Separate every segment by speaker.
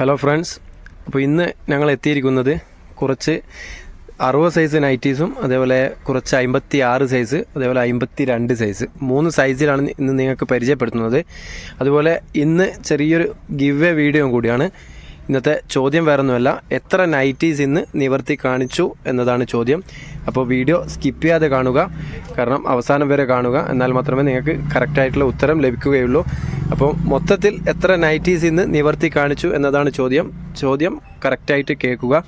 Speaker 1: Hello friends അപ്പോൾ ഇന്ന് ഞങ്ങൾ എത്തിയിരിക്കുന്നത് കുറച്ച് അറുപത് സൈസ് നൈറ്റീസും അതേപോലെ കുറച്ച് അമ്പത്തി ആറ് സൈസ് അതേപോലെ അമ്പത്തി രണ്ട് സൈസ് മൂന്ന് സൈസിലാണ് ഇന്ന് നിങ്ങൾക്ക് പരിചയപ്പെടുത്തുന്നത്. അതുപോലെ ഇന്ന് ചെറിയൊരു ഗിവ് എ വീഡിയോ കൂടിയാണ്. ഇന്നത്തെ ചോദ്യം വേറൊന്നുമല്ല. എത്ര നൈറ്റീസ് ഇന്ന് നിവർത്തി കാണിച്ചു എന്നതാണ് ചോദ്യം. അപ്പോൾ വീഡിയോ സ്കിപ്പ് ചെയ്യാതെ കാണുക. കാരണം അവസാനം വരെ കാണുക. എന്നാൽ മാത്രമേ നിങ്ങൾക്ക് കറക്റ്റായിട്ടുള്ള ഉത്തരം ലഭിക്കുകയുള്ളൂ. അപ്പോൾ മൊത്തത്തിൽ എത്ര നൈറ്റീസ് ഇന്ന് നിവർത്തി കാണിച്ചു എന്നതാണ് ചോദ്യം. ചോദ്യം കറക്റ്റായിട്ട് കേൾക്കുക.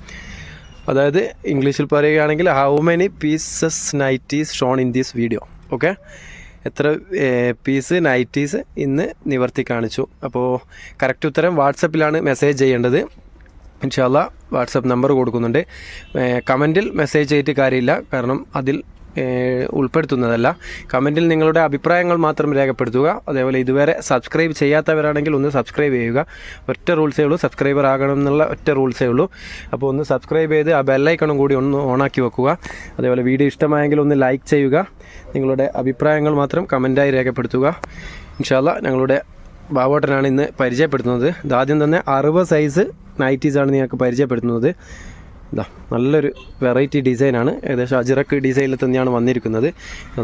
Speaker 1: അതായത് ഇംഗ്ലീഷിൽ പറയുകയാണെങ്കിൽ how many pieces nighties shown in this video okay എത്ര പീസ് നൈറ്റീസ് ഇന്ന് നിവർത്തി കാണിച്ചു. അപ്പോൾ കറക്റ്റ് ഉത്തരം വാട്സപ്പിലാണ് മെസ്സേജ് ചെയ്യേണ്ടത്. ഇൻഷാല്ല വാട്സപ്പ് നമ്പർ കൊടുക്കുന്നുണ്ട്. കമന്റിൽ മെസ്സേജ് ചെയ്തിട്ട് കാര്യമില്ല. കാരണം അതിൽ ഉൾപ്പെടുത്തുന്നതല്ല. കമന്റിൽ നിങ്ങളുടെ അഭിപ്രായങ്ങൾ മാത്രം രേഖപ്പെടുത്തുക. അതേപോലെ ഇതുവരെ സബ്സ്ക്രൈബ് ചെയ്യാത്തവരാണെങ്കിൽ ഒന്ന് സബ്സ്ക്രൈബ് ചെയ്യുക. ഒറ്റ റൂൾസേ ഉള്ളൂ. സബ്സ്ക്രൈബർ ആകണം എന്നുള്ള ഒറ്റ റൂൾസേ ഉള്ളൂ. അപ്പോൾ ഒന്ന് സബ്സ്ക്രൈബ് ചെയ്ത് ആ ബെല്ലൈക്കണും കൂടി ഒന്ന് ഓണാക്കി വെക്കുക. അതേപോലെ വീഡിയോ ഇഷ്ടമായെങ്കിൽ ഒന്ന് ലൈക്ക് ചെയ്യുക. നിങ്ങളുടെ അഭിപ്രായങ്ങൾ മാത്രം കമന്റായി രേഖപ്പെടുത്തുക. ഇൻഷാല്ല ഞങ്ങളുടെ ബാബോട്ടനാണ് ഇന്ന് പരിചയപ്പെടുത്തുന്നത്. ഇതാദ്യം തന്നെ അറുപത് സൈസ് നൈറ്റീസാണ് നിങ്ങൾക്ക് പരിചയപ്പെടുത്തുന്നത്. ഇതാ നല്ലൊരു വെറൈറ്റി ഡിസൈനാണ് ഏകദേശം അജിറക്ക് ഡിസൈനിൽ തന്നെയാണ് വന്നിരിക്കുന്നത്.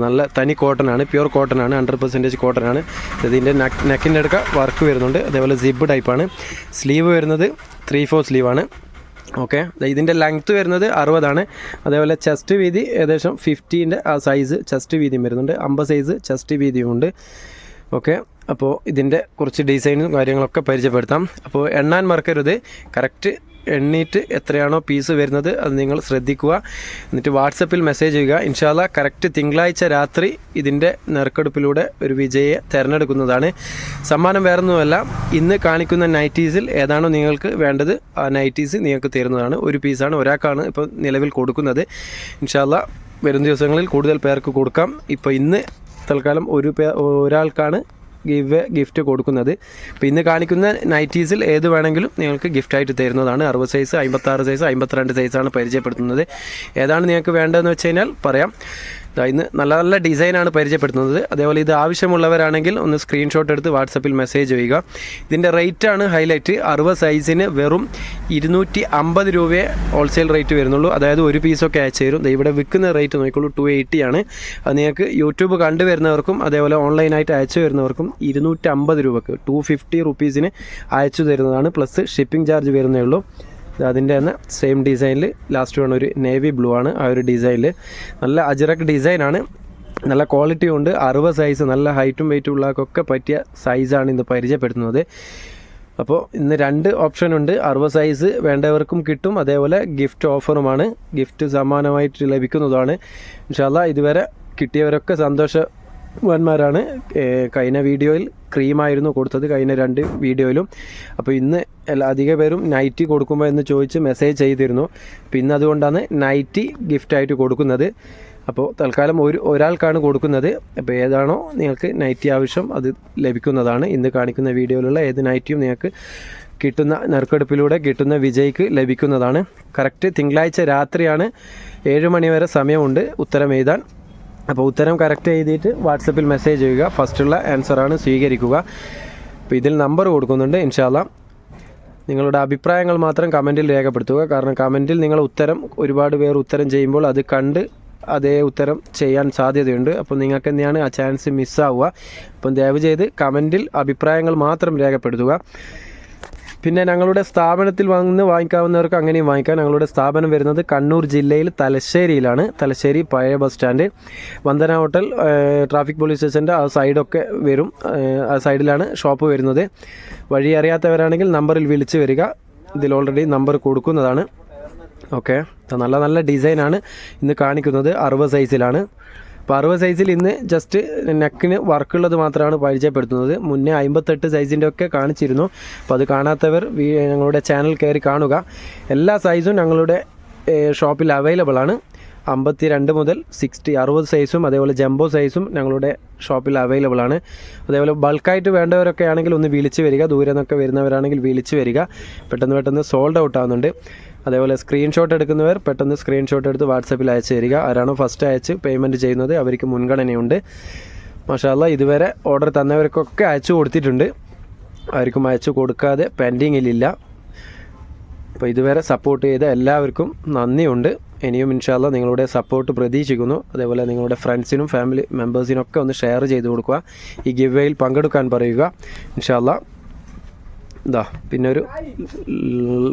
Speaker 1: നല്ല തനി കോട്ടനാണ് പ്യുർ കോട്ടനാണ് ഹൺഡ്രഡ് പെർസെന്റേജ് കോട്ടനാണ് ഇതിന്റെ നെക്ക് നെക്കിന്റെ അടുക്ക വർക്ക് വരുന്നുണ്ട്. അതേപോലെ സിബ് ടൈപ്പാണ് സ്ലീവ് വരുന്നത് ത്രീ ഫോർ സ്ലീവാണ് ഓക്കെ ഇതിന്റെ ലെങ്ത്ത് വരുന്നത് അറുപതാണ് അതേപോലെ ചെസ്റ്റ് വീതി ഏകദേശം ഫിഫ്റ്റീന്റെ ആ സൈസ് ചെസ്റ്റ് വീതിയും വരുന്നുണ്ട്. അമ്പത് സൈസ് ചെസ്റ്റ് വീതിയും ഉണ്ട്. ഓക്കെ അപ്പോൾ ഇതിന്റെ കുറച്ച് ഡിസൈനും കാര്യങ്ങളൊക്കെ പരിചയപ്പെടുത്താം. അപ്പോൾ എണ്ണാൻ മറക്കരുത്. കറക്റ്റ് എണ്ണീറ്റ് എത്രയാണോ പീസ് വരുന്നത് അത് നിങ്ങൾ ശ്രദ്ധിക്കുക. എന്നിട്ട് വാട്സപ്പിൽ മെസ്സേജ് ചെയ്യുക. ഇൻഷാല്ല കറക്റ്റ് തിങ്കളാഴ്ച രാത്രി ഇതിന്റെ നെറുക്കെടുപ്പിലൂടെ ഒരു വിജയെ തിരഞ്ഞെടുക്കുന്നതാണ്. സമ്മാനം വേറൊന്നുമല്ല ഇന്ന് കാണിക്കുന്ന നൈറ്റീസിൽ ഏതാണോ നിങ്ങൾക്ക് വേണ്ടത് ആ നൈറ്റീസ് നിങ്ങൾക്ക് തരുന്നതാണ്. ഒരു പീസാണ് ഒരാൾക്കാണ് ഇപ്പോൾ നിലവിൽ കൊടുക്കുന്നത്. ഇൻഷാല്ല വരും ദിവസങ്ങളിൽ കൂടുതൽ പേർക്ക് കൊടുക്കാം. ഇപ്പോൾ ഇന്ന് തൽക്കാലം ഒരു പേ ഒരാൾക്കാണ് ഗിവ് ഗിഫ്റ്റ് കൊടുക്കുന്നത്. അപ്പോൾ ഇന്ന് കാണിക്കുന്ന നൈറ്റീസിൽ ഏത് വേണമെങ്കിലും നിങ്ങൾക്ക് ഗിഫ്റ്റായിട്ട് തരുന്നതാണ്. അറുപത് സൈസ് അമ്പത്താറ് സൈസ് അമ്പത്തിരണ്ട് സൈസാണ് പരിചയപ്പെടുത്തുന്നത്. ഏതാണ് നിങ്ങൾക്ക് വേണ്ടതെന്ന് വെച്ച് കഴിഞ്ഞാൽ പറയാം. ഇന്ന് നല്ല നല്ല ഡിസൈനാണ് പരിചയപ്പെടുത്തുന്നത്. അതേപോലെ ഇത് ആവശ്യമുള്ളവരാണെങ്കിൽ ഒന്ന് സ്ക്രീൻഷോട്ട് എടുത്ത് വാട്സപ്പിൽ മെസ്സേജ് ചെയ്യുക. ഇതിന്റെ റേറ്റാണ് ഹൈലൈറ്റ് അറുപത് സൈസിന് വെറും ഇരുന്നൂറ്റി അമ്പത് രൂപയെ ഹോൾസെയിൽ റേറ്റ് വരുന്നുള്ളൂ. അതായത് ഒരു പീസൊക്കെ അയച്ചു തരും. ഇവിടെ വിൽക്കുന്ന റേറ്റ് നോക്കിക്കോളൂ ടു എയ്റ്റി ആണ്. അത് നിങ്ങൾക്ക് യൂട്യൂബ് കണ്ടുവരുന്നവർക്കും അതേപോലെ ഓൺലൈനായിട്ട് അയച്ചു വരുന്നവർക്കും ഇരുന്നൂറ്റി അമ്പത് രൂപക്ക് ടു ഫിഫ്റ്റി റുപ്പീസിന് അയച്ചു തരുന്നതാണ്. പ്ലസ് ഷിപ്പിംഗ് ചാർജ് വരുന്നേ ഉള്ളൂ. അതിന്റെ തന്നെ സെയിം ഡിസൈനിൽ ലാസ്റ്റ് വേണം ഒരു നേവി ബ്ലൂ ആണ്. ആ ഒരു ഡിസൈനിൽ നല്ല അജറക് ഡിസൈനാണ് നല്ല ക്വാളിറ്റി ഉണ്ട്. അറുപത് സൈസ് നല്ല ഹൈറ്റും വെയിറ്റും ഉള്ളവർക്കൊക്കെ പറ്റിയ സൈസാണ് ഇന്ന് പരിചയപ്പെടുത്തുന്നത്. അപ്പോൾ ഇന്ന് രണ്ട് ഓപ്ഷൻ ഉണ്ട്. അറുപത് സൈസ് വേണ്ടവർക്കും കിട്ടും. അതേപോലെ ഗിഫ്റ്റ് ഓഫറുമാണ് ഗിഫ്റ്റ് സമ്മാനമായിട്ട് ലഭിക്കുന്നതാണ്. ഇൻഷാല്ല ഇതുവരെ കിട്ടിയവരൊക്കെ സന്തോഷവാന്മാരാണ്. കഴിഞ്ഞ വീഡിയോയിൽ ക്രീമായിരുന്നു കൊടുത്തത് കഴിഞ്ഞ രണ്ട് വീഡിയോയിലും. അപ്പോൾ ഇന്ന് എല്ലാ അധിക പേരും നൈറ്റി കൊടുക്കുമ്പോൾ എന്ന് ചോദിച്ച് മെസ്സേജ് ചെയ്തിരുന്നു. പിന്നെ അതുകൊണ്ടാണ് നൈറ്റി ഗിഫ്റ്റായിട്ട് കൊടുക്കുന്നത്. അപ്പോൾ തൽക്കാലം ഒരു ഒരാൾക്കാണ് കൊടുക്കുന്നത്. അപ്പോൾ ഏതാണോ നിങ്ങൾക്ക് നൈറ്റി ആവശ്യം അത് ലഭിക്കുന്നതാണ്. ഇന്ന് കാണിക്കുന്ന വീഡിയോയിലുള്ള ഏത് നൈറ്റിയും നിങ്ങൾക്ക് കിട്ടുന്ന നറുക്കെടുപ്പിലൂടെ കിട്ടുന്ന വിജയ്ക്ക് ലഭിക്കുന്നതാണ്. കറക്റ്റ് തിങ്കളാഴ്ച രാത്രിയാണ്. ഏഴ് മണി വരെ സമയമുണ്ട്. ഉത്തരം എഴുതാൻ അപ്പോൾ ഉത്തരം കറക്റ്റ് എഴുതിയിട്ട് വാട്സപ്പിൽ മെസ്സേജ് ചെയ്യുക. ഫസ്റ്റുള്ള ആൻസറാണ് സ്വീകരിക്കുക. അപ്പോൾ ഇതിൽ നമ്പർ കൊടുക്കുന്നുണ്ട്. ഇൻഷാല്ല നിങ്ങളുടെ അഭിപ്രായങ്ങൾ മാത്രം കമന്റിൽ രേഖപ്പെടുത്തുക. കാരണം കമന്റിൽ നിങ്ങൾ ഉത്തരം ഒരുപാട് പേർ ഉത്തരം ചെയ്യുമ്പോൾ അത് കണ്ട് അതേ ഉത്തരം ചെയ്യാൻ സാധ്യതയുണ്ട്. അപ്പോൾ നിങ്ങൾക്ക് തന്നെയാണ് ആ ചാൻസ് മിസ്സാവുക അപ്പം ദയവ് ചെയ്ത് കമന്റിൽ അഭിപ്രായങ്ങൾ മാത്രം രേഖപ്പെടുത്തുക. പിന്നെ ഞങ്ങളുടെ സ്ഥാപനത്തിൽ വന്ന് വാങ്ങിക്കാവുന്നവർക്ക് അങ്ങനെയും വാങ്ങിക്കാം. ഞങ്ങളുടെ സ്ഥാപനം വരുന്നത് കണ്ണൂർ ജില്ലയിൽ തലശ്ശേരിയിലാണ്. തലശ്ശേരി പഴയ bus stand. Vandana hotel traffic police സ്റ്റേഷന്റെ ആ സൈഡൊക്കെ വരും. ആ സൈഡിലാണ് ഷോപ്പ് വരുന്നത്. വഴി അറിയാത്തവരാണെങ്കിൽ നമ്പറിൽ വിളിച്ച് വരിക. ഇതിൽ ഓൾറെഡി നമ്പർ കൊടുക്കുന്നതാണ്. ഓക്കെ. നല്ല നല്ല ഡിസൈനാണ് ഇന്ന് കാണിക്കുന്നത്. അറുപത് സൈസിലാണ് അപ്പോൾ അറുപത് സൈസിൽ ഇന്ന് ജസ്റ്റ് നെക്കിന് വർക്കുള്ളത് മാത്രമാണ് പരിചയപ്പെടുത്തുന്നത്. മുന്നേ അമ്പത്തെട്ട് സൈസിന്റെ ഒക്കെ കാണിച്ചിരുന്നു. അപ്പോൾ അത് കാണാത്തവർ ഞങ്ങളുടെ ചാനൽ കയറി കാണുക. എല്ലാ സൈസും ഞങ്ങളുടെ ഷോപ്പിൽ അവൈലബിൾ ആണ്. അമ്പത്തി രണ്ട് മുതൽ സിക്സ്റ്റി അറുപത് സൈസും അതേപോലെ ജംബോ സൈസും ഞങ്ങളുടെ ഷോപ്പിൽ അവൈലബിൾ ആണ്. അതേപോലെ ബൾക്കായിട്ട് വേണ്ടവരൊക്കെ ആണെങ്കിൽ ഒന്ന് വിളിച്ച് വരിക. ദൂരെ നിന്നൊക്കെ വരുന്നവരാണെങ്കിൽ വിളിച്ച് വരിക. പെട്ടെന്ന് പെട്ടെന്ന് സോൾഡ് ഔട്ട് ആവുന്നുണ്ട്. അതേപോലെ സ്ക്രീൻഷോട്ട് എടുക്കുന്നവർ പെട്ടെന്ന് സ്ക്രീൻഷോട്ട് എടുത്ത് വാട്സപ്പിൽ അയച്ചു തരിക. ആരാണോ ഫസ്റ്റ് അയച്ച് പേയ്മെന്റ് ചെയ്യുന്നത് അവർക്ക് മുൻഗണനയുണ്ട്. മാഷാല്ല ഇതുവരെ ഓർഡർ തന്നവർക്കൊക്കെ അയച്ചു കൊടുത്തിട്ടുണ്ട്. ആർക്കും അയച്ചു കൊടുക്കാതെ പെൻഡിങ്ങിലില്ല അപ്പോൾ ഇതുവരെ സപ്പോർട്ട് ചെയ്ത എല്ലാവർക്കും നന്ദിയുണ്ട്. ഇനിയും ഇൻഷാല്ല നിങ്ങളുടെ സപ്പോർട്ട് പ്രതീക്ഷിക്കുന്നു. അതേപോലെ നിങ്ങളുടെ ഫ്രണ്ട്സിനും ഫാമിലി മെമ്പേഴ്സിനും ഒക്കെ ഒന്ന് ഷെയർ ചെയ്ത് കൊടുക്കുക. ഈ ഗിവ് വേയിൽ പങ്കെടുക്കാൻ പറയുക. ഇൻഷാല്ല ഇതാ പിന്നെ ഒരു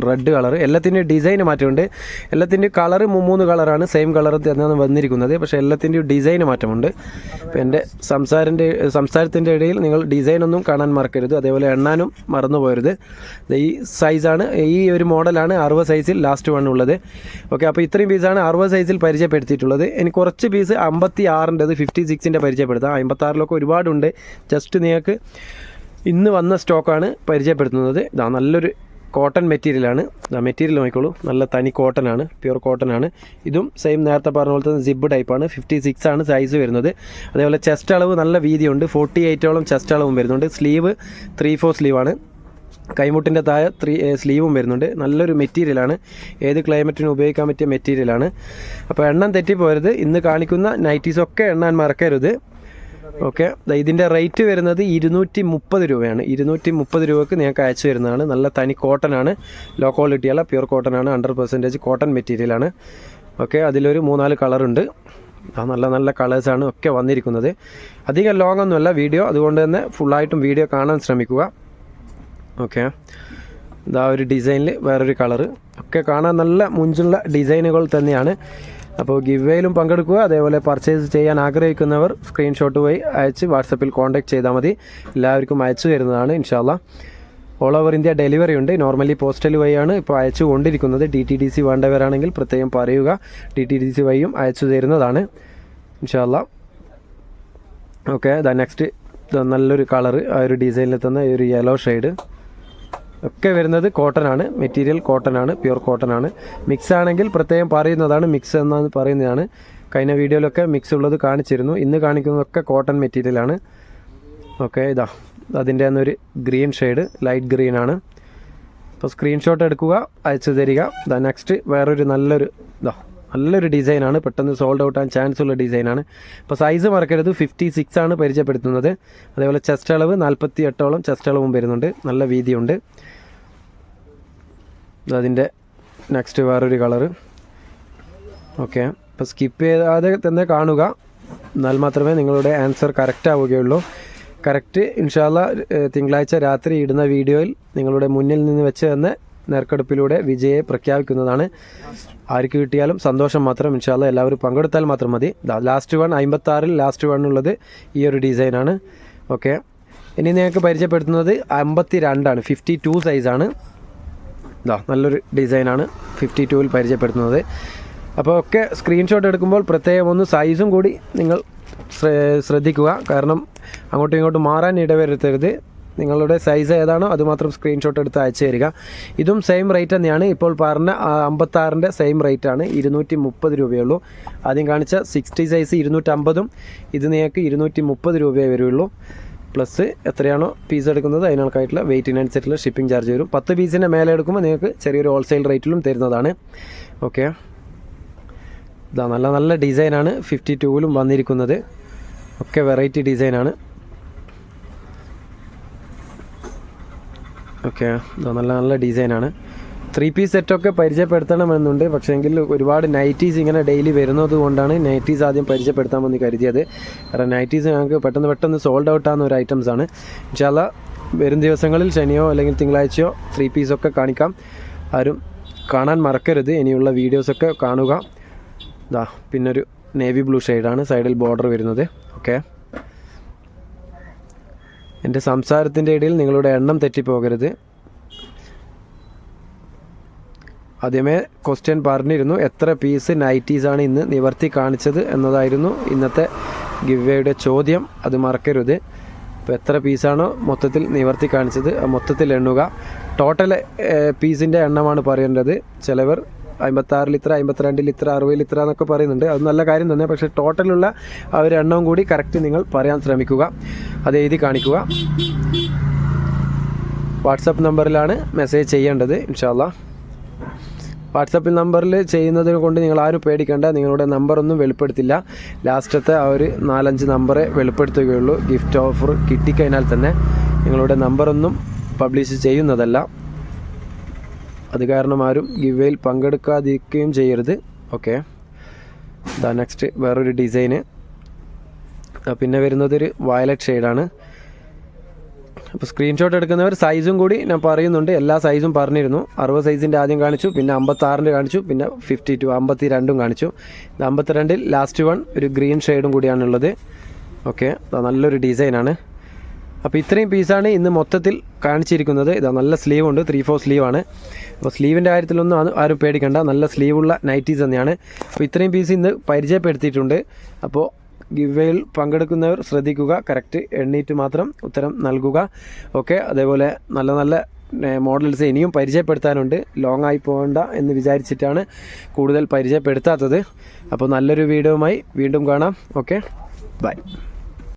Speaker 1: റെഡ് കളർ എല്ലാത്തിന്റെയും ഡിസൈൻ മാറ്റമുണ്ട്. എല്ലാത്തിന്റെയും കളർ മൂന്ന് കളറാണ് സെയിം കളർ തന്നെയാണ് വന്നിരിക്കുന്നത്. പക്ഷേ എല്ലാത്തിന്റെയും ഡിസൈൻ മാറ്റമുണ്ട്. അപ്പോൾ എന്റെ സംസാരന്റെ സംസാരത്തിന്റെ ഇടയിൽ നിങ്ങൾ ഡിസൈനൊന്നും കാണാൻ മറക്കരുത്. അതേപോലെ എണ്ണാനും മറന്നു പോരുത് ഈ സൈസാണ് ഈ ഒരു മോഡലാണ് അറുപത് സൈസിൽ ലാസ്റ്റ് വൺ ഉള്ളത്. ഓക്കെ അപ്പോൾ ഇത്രയും പീസാണ് അറുപത് സൈസിൽ പരിചയപ്പെടുത്തിയിട്ടുള്ളത്. ഇനി കുറച്ച് പീസ് അമ്പത്തി ആറിന്റെത് ഫിഫ്റ്റി സിക്സിന്റെ പരിചയപ്പെടുത്താം. അമ്പത്താറിലൊക്കെ ഒരുപാടുണ്ട്. ജസ്റ്റ് നിങ്ങൾക്ക് ഇന്ന് വന്ന സ്റ്റോക്കാണ് പരിചയപ്പെടുത്തുന്നത്. ഇതാ നല്ലൊരു കോട്ടൺ മെറ്റീരിയലാണ്. ഇതാ മെറ്റീരിയൽ നോക്കിക്കോളൂ. നല്ല തനി കോട്ടൺ ആണ് പ്യുർ കോട്ടൺ ആണ് ഇതും സെയിം നേരത്തെ പറഞ്ഞ പോലെ തന്നെ സിബ് ടൈപ്പാണ് ഫിഫ്റ്റി സിക്സ് ആണ് സൈസ് വരുന്നത്. അതേപോലെ ചെസ്റ്റ് അളവ് നല്ല വീതിയുണ്ട്. ഫോർട്ടി എയ്റ്റോളം ചെസ്റ്റ് അളവും വരുന്നുണ്ട്. സ്ലീവ് ത്രീ ഫോർ സ്ലീവാണ് കൈമുട്ടിന്റെ താഴെ ത്രീ സ്ലീവും വരുന്നുണ്ട്. നല്ലൊരു മെറ്റീരിയലാണ് ഏത് ക്ലൈമറ്റിനും ഉപയോഗിക്കാൻ പറ്റിയ മെറ്റീരിയലാണ് അപ്പോൾ എണ്ണം തെറ്റിപ്പോരുത്. ഇന്ന് കാണിക്കുന്ന നൈറ്റീസൊക്കെ എണ്ണാൻ മറക്കരുത്. ഓക്കെ. ഇതിന്റെ റേറ്റ് വരുന്നത് ഇരുന്നൂറ്റി മുപ്പത് രൂപയാണ്. ഇരുന്നൂറ്റി മുപ്പത് രൂപക്ക് നിങ്ങൾക്ക് അയച്ചു വരുന്നതാണ് നല്ല തനി കോട്ടൺ ആണ്. ലോ ക്വാളിറ്റി അല്ല പ്യുർ കോട്ടൺ ആണ്. ഹൺഡ്രഡ് പെർസെന്റേജ് കോട്ടൺ മെറ്റീരിയലാണ് ഓക്കെ അതിലൊരു മൂന്നാൽ കളറുണ്ട് നല്ല നല്ല കളേഴ്സാണ് ഒക്കെ വന്നിരിക്കുന്നത്. അധികം ലോങ് ഒന്നുമല്ല വീഡിയോ. അതുകൊണ്ട് തന്നെ ഫുള്ളായിട്ടും വീഡിയോ കാണാൻ ശ്രമിക്കുക. ഓക്കെ. ഇതാ ഒരു ഡിസൈനിൽ വേറൊരു കളറ് ഒക്കെ കാണാൻ നല്ല മുഞ്ചുള്ള ഡിസൈനുകൾ തന്നെയാണ്. അപ്പോൾ ഗിവേയിലും പങ്കെടുക്കുക. അതേപോലെ പർച്ചേസ് ചെയ്യാൻ ആഗ്രഹിക്കുന്നവർ സ്ക്രീൻഷോട്ട് വഴി അയച്ച് വാട്സപ്പിൽ കോൺടാക്ട് ചെയ്താൽ മതി. എല്ലാവർക്കും അയച്ചു തരുന്നതാണ് ഇൻഷാല്ല ഓൾ ഓവർ ഇന്ത്യ ഡെലിവറി ഉണ്ട്. നോർമലി പോസ്റ്റൽ വഴിയാണ് ഇപ്പോൾ അയച്ചു കൊണ്ടിരിക്കുന്നത്. ഡി ടി ഡി സി വേണ്ടവരാണെങ്കിൽ പ്രത്യേകം പറയുക. ഡി ടി ഡി സി വഴിയും അയച്ചു തരുന്നതാണ് ഇൻഷാല്ല ഓക്കെ ദ നെക്സ്റ്റ് നല്ലൊരു കളറ് ആ ഒരു ഡിസൈനിൽ തന്നെ ഈ ഒരു യെല്ലോ ഷെയ്ഡ് ഒക്കെ വരുന്നത് കോട്ടൺ ആണ്. മെറ്റീരിയൽ കോട്ടൺ ആണ് പ്യുർ കോട്ടൺ ആണ്. മിക്സ് ആണെങ്കിൽ പ്രത്യേകം പറയുന്നതാണ് മിക്സ് എന്നാണ് പറയുന്നതാണ്. കഴിഞ്ഞ വീഡിയോയിലൊക്കെ മിക്സ് ഉള്ളത് കാണിച്ചിരുന്നു. ഇന്ന് കാണിക്കുന്നതൊക്കെ കോട്ടൺ മെറ്റീരിയലാണ് ഓക്കെ ഇതാ. അതിന്റെ ഒരു ഗ്രീൻ ഷെയ്ഡ് ലൈറ്റ് ഗ്രീൻ ആണ്. അപ്പോൾ സ്ക്രീൻഷോട്ട് എടുക്കുക അയച്ചു തരിക. ദ നെക്സ്റ്റ് വേറൊരു നല്ലൊരു ഇതാ. നല്ലൊരു ഡിസൈനാണ് പെട്ടെന്ന് സോൾഡ് ഔട്ട് ആകാൻ ചാൻസ് ഉള്ള ഡിസൈനാണ്. അപ്പോൾ സൈസ് മറക്കരുത് ഫിഫ്റ്റി സിക്സ് ആണ് പരിചയപ്പെടുത്തുന്നത്. അതേപോലെ ചെസ്റ്റ് അളവ് നാൽപ്പത്തി എട്ടോളം ചെസ്റ്റ് അളവും വരുന്നുണ്ട്. നല്ല വീതിയുണ്ട്. അതിന്റെ നെക്സ്റ്റ് വേറൊരു കളറ് ഓക്കെ അപ്പോൾ സ്കിപ്പ് ചെയ്യാതെ തന്നെ കാണുക. എന്നാൽ മാത്രമേ നിങ്ങളുടെ ആൻസർ കറക്റ്റ് ആവുകയുള്ളൂ. കറക്റ്റ് ഇൻഷാല്ല തിങ്കളാഴ്ച രാത്രി ഇടുന്ന വീഡിയോയിൽ നിങ്ങളുടെ മുന്നിൽ നിന്ന് വെച്ച് തന്നെ നെർക്കെടുപ്പിലൂടെ വിജയെ പ്രഖ്യാപിക്കുന്നതാണ്. ആർക്ക് കിട്ടിയാലും സന്തോഷം മാത്രം ഇൻഷാല്ല എല്ലാവരും പങ്കെടുത്താൽ മാത്രം മതി. ലാസ്റ്റ് വൺ അമ്പത്താറിൽ ലാസ്റ്റ് വൺ ഉള്ളത് ഈ ഒരു ഡിസൈനാണ് ഓക്കെ ഇനി നിങ്ങൾക്ക് പരിചയപ്പെടുത്തുന്നത് അമ്പത്തി രണ്ടാണ് ഫിഫ്റ്റി ടു സൈസാണ് ഇതാ നല്ലൊരു ഡിസൈനാണ് ഫിഫ്റ്റി ടുവിൽ പരിചയപ്പെടുത്തുന്നത്. അപ്പോൾ ഒക്കെ സ്ക്രീൻഷോട്ട് എടുക്കുമ്പോൾ പ്രത്യേകം ഒന്ന് സൈസും കൂടി നിങ്ങൾ ശ്രദ്ധിക്കുക. കാരണം അങ്ങോട്ടും ഇങ്ങോട്ടും മാറാൻ ഇടവരുത്തരുത്. നിങ്ങളുടെ സൈസ് ഏതാണോ അതുമാത്രം സ്ക്രീൻഷോട്ട് എടുത്ത് അയച്ചു തരിക. ഇതും സെയിം റേറ്റ് തന്നെയാണ്. ഇപ്പോൾ പറഞ്ഞ അമ്പത്താറിന്റെ സെയിം റേറ്റ് ആണ്. ഇരുന്നൂറ്റി മുപ്പത് രൂപയുള്ളൂ. ആദ്യം കാണിച്ച സിക്സ്റ്റി സൈസ് ഇരുന്നൂറ്റമ്പതും ഇത് നിങ്ങൾക്ക് ഇരുന്നൂറ്റി മുപ്പത് രൂപയേ വരുള്ളൂ. പ്ലസ് എത്രയാണോ പീസ് എടുക്കുന്നത് അതിനകൾക്കായിട്ടുള്ള വെയിറ്റിനനുസരിച്ചുള്ള ഷിപ്പിംഗ് ചാർജ് വരും. പത്ത് പീസിന്റെ മേലെ എടുക്കുമ്പോൾ നിങ്ങൾക്ക് ചെറിയൊരു ഹോൾസെയിൽ റേറ്റിലും തരുന്നതാണ്. ഓക്കെ ഇതാ നല്ല നല്ല ഡിസൈനാണ് ഫിഫ്റ്റി ടൂവിലും വന്നിരിക്കുന്നത്. ഒക്കെ വെറൈറ്റി ഡിസൈനാണ് ഓക്കെ. നല്ല നല്ല ഡിസൈനാണ്. ത്രീ പീസ് സെറ്റൊക്കെ പരിചയപ്പെടുത്തണമെന്നുണ്ട്. പക്ഷേ എങ്കിൽ ഒരുപാട് നൈറ്റീസ് ഇങ്ങനെ ഡെയിലി വരുന്നത് കൊണ്ടാണ് നൈറ്റീസ് ആദ്യം പരിചയപ്പെടുത്താമെന്ന് കരുതിയത്. കാരണം നൈറ്റീസ് ഞങ്ങൾക്ക് പെട്ടെന്ന് പെട്ടെന്ന് സോൾഡ് ഔട്ട് ആകുന്ന ഒരു ഐറ്റംസ് ആണ്. ചില വരും ദിവസങ്ങളിൽ ശനിയോ അല്ലെങ്കിൽ തിങ്കളാഴ്ചയോ ത്രീ പീസൊക്കെ കാണിക്കാം. ആരും കാണാൻ മറക്കരുത്. ഇനിയുള്ള വീഡിയോസൊക്കെ കാണുക. ഇതാ പിന്നൊരു നേവി ബ്ലൂ ഷെയ്ഡാണ് സൈഡിൽ ബോർഡർ വരുന്നത്. ഓക്കെ. എന്റെ സംസാരത്തിന്റെ ഇടയിൽ നിങ്ങളുടെ എണ്ണം തെറ്റിപ്പോകരുത്. ആദ്യമേ ക്വസ്റ്റ്യൻ പറഞ്ഞിരുന്നു എത്ര പീസ് നൈറ്റീസാണ് ഇന്ന് നിവർത്തി കാണിച്ചത് എന്നതായിരുന്നു ഇന്നത്തെ ഗിവ്വേയുടെ ചോദ്യം. അത് മറക്കരുത്. അപ്പോൾ എത്ര പീസാണോ മൊത്തത്തിൽ നിവർത്തി കാണിച്ചത് മൊത്തത്തിൽ എണ്ണുക. ടോട്ടൽ പീസിന്റെ എണ്ണമാണ് പറയേണ്ടത്. ചിലവർ അമ്പത്താറ് ലിറ്റർ അമ്പത്തിരണ്ട് ലിറ്റർ അറുപത് ലിറ്റർ എന്നൊക്കെ പറയുന്നുണ്ട്. അത് നല്ല കാര്യം തന്നെ. പക്ഷേ ടോട്ടലുള്ള ആ ഒരു എണ്ണവും കൂടി കറക്റ്റ് നിങ്ങൾ പറയാൻ ശ്രമിക്കുക. അത് എഴുതി കാണിക്കുക. വാട്സപ്പ് നമ്പറിലാണ് മെസ്സേജ് ചെയ്യേണ്ടത് ഇൻഷാല്ല വാട്സപ്പിൽ നമ്പറിൽ ചെയ്യുന്നതിനെ കൊണ്ട് നിങ്ങൾ ആരും പേടിക്കേണ്ട. നിങ്ങളുടെ നമ്പറൊന്നും വെളിപ്പെടുത്തില്ല. ലാസ്റ്റത്തെ ആ ഒരു നാലഞ്ച് നമ്പറെ വെളിപ്പെടുത്തുകയുള്ളൂ. ഗിഫ്റ്റ് ഓഫർ കിട്ടിക്കഴിഞ്ഞാൽ തന്നെ നിങ്ങളുടെ നമ്പറൊന്നും പബ്ലിഷ് ചെയ്യുന്നതല്ല. അത് കാരണം ആരും ഗിവേയിൽ പങ്കെടുക്കാതിരിക്കുകയും ചെയ്യരുത്. ഓക്കെ ദാ നെക്സ്റ്റ് വേറൊരു ഡിസൈന് പിന്നെ വരുന്നത് ഒരു വയലറ്റ് ഷെയ്ഡാണ് അപ്പോൾ സ്ക്രീൻഷോട്ട് എടുക്കുന്നവർ സൈസും കൂടി ഞാൻ പറയുന്നുണ്ട്. എല്ലാ സൈസും പറഞ്ഞിരുന്നു. അറുപത് സൈസിന്റെ ആദ്യം കാണിച്ചു പിന്നെ അമ്പത്താറിന്റെ കാണിച്ചു പിന്നെ ഫിഫ്റ്റി ടു അമ്പത്തി രണ്ടും കാണിച്ചു അമ്പത്തിരണ്ടിൽ ലാസ്റ്റ് വൺ ഒരു ഗ്രീൻ ഷെയ്ഡും കൂടിയാണുള്ളത്. ഓക്കെ നല്ലൊരു ഡിസൈനാണ് അപ്പോൾ ഇത്രയും പീസാണ് ഇന്ന് മൊത്തത്തിൽ കാണിച്ചിരിക്കുന്നത്. ഇതാ നല്ല സ്ലീവ് ഉണ്ട് ത്രീ ഫോർ സ്ലീവാണ് അപ്പോൾ സ്ലീവിന്റെ കാര്യത്തിലൊന്നും ആരും പേടിക്കണ്ട. നല്ല സ്ലീവുള്ള നൈറ്റീസ് തന്നെയാണ്. അപ്പോൾ ഇത്രയും പീസ് ഇന്ന് പരിചയപ്പെടുത്തിയിട്ടുണ്ട്. അപ്പോൾ ഗിവേയിൽ പങ്കെടുക്കുന്നവർ ശ്രദ്ധിക്കുക. കറക്റ്റ് എണ്ണീറ്റ് മാത്രം ഉത്തരം നൽകുക. ഓക്കെ അതേപോലെ നല്ല നല്ല മോഡൽസ് ഇനിയും പരിചയപ്പെടുത്താനുണ്ട്. ലോങ് ആയി പോകണ്ട എന്ന് വിചാരിച്ചിട്ടാണ് കൂടുതൽ പരിചയപ്പെടുത്താത്തത്. അപ്പോൾ നല്ലൊരു വീഡിയോയുമായി വീണ്ടും കാണാം. Okay bye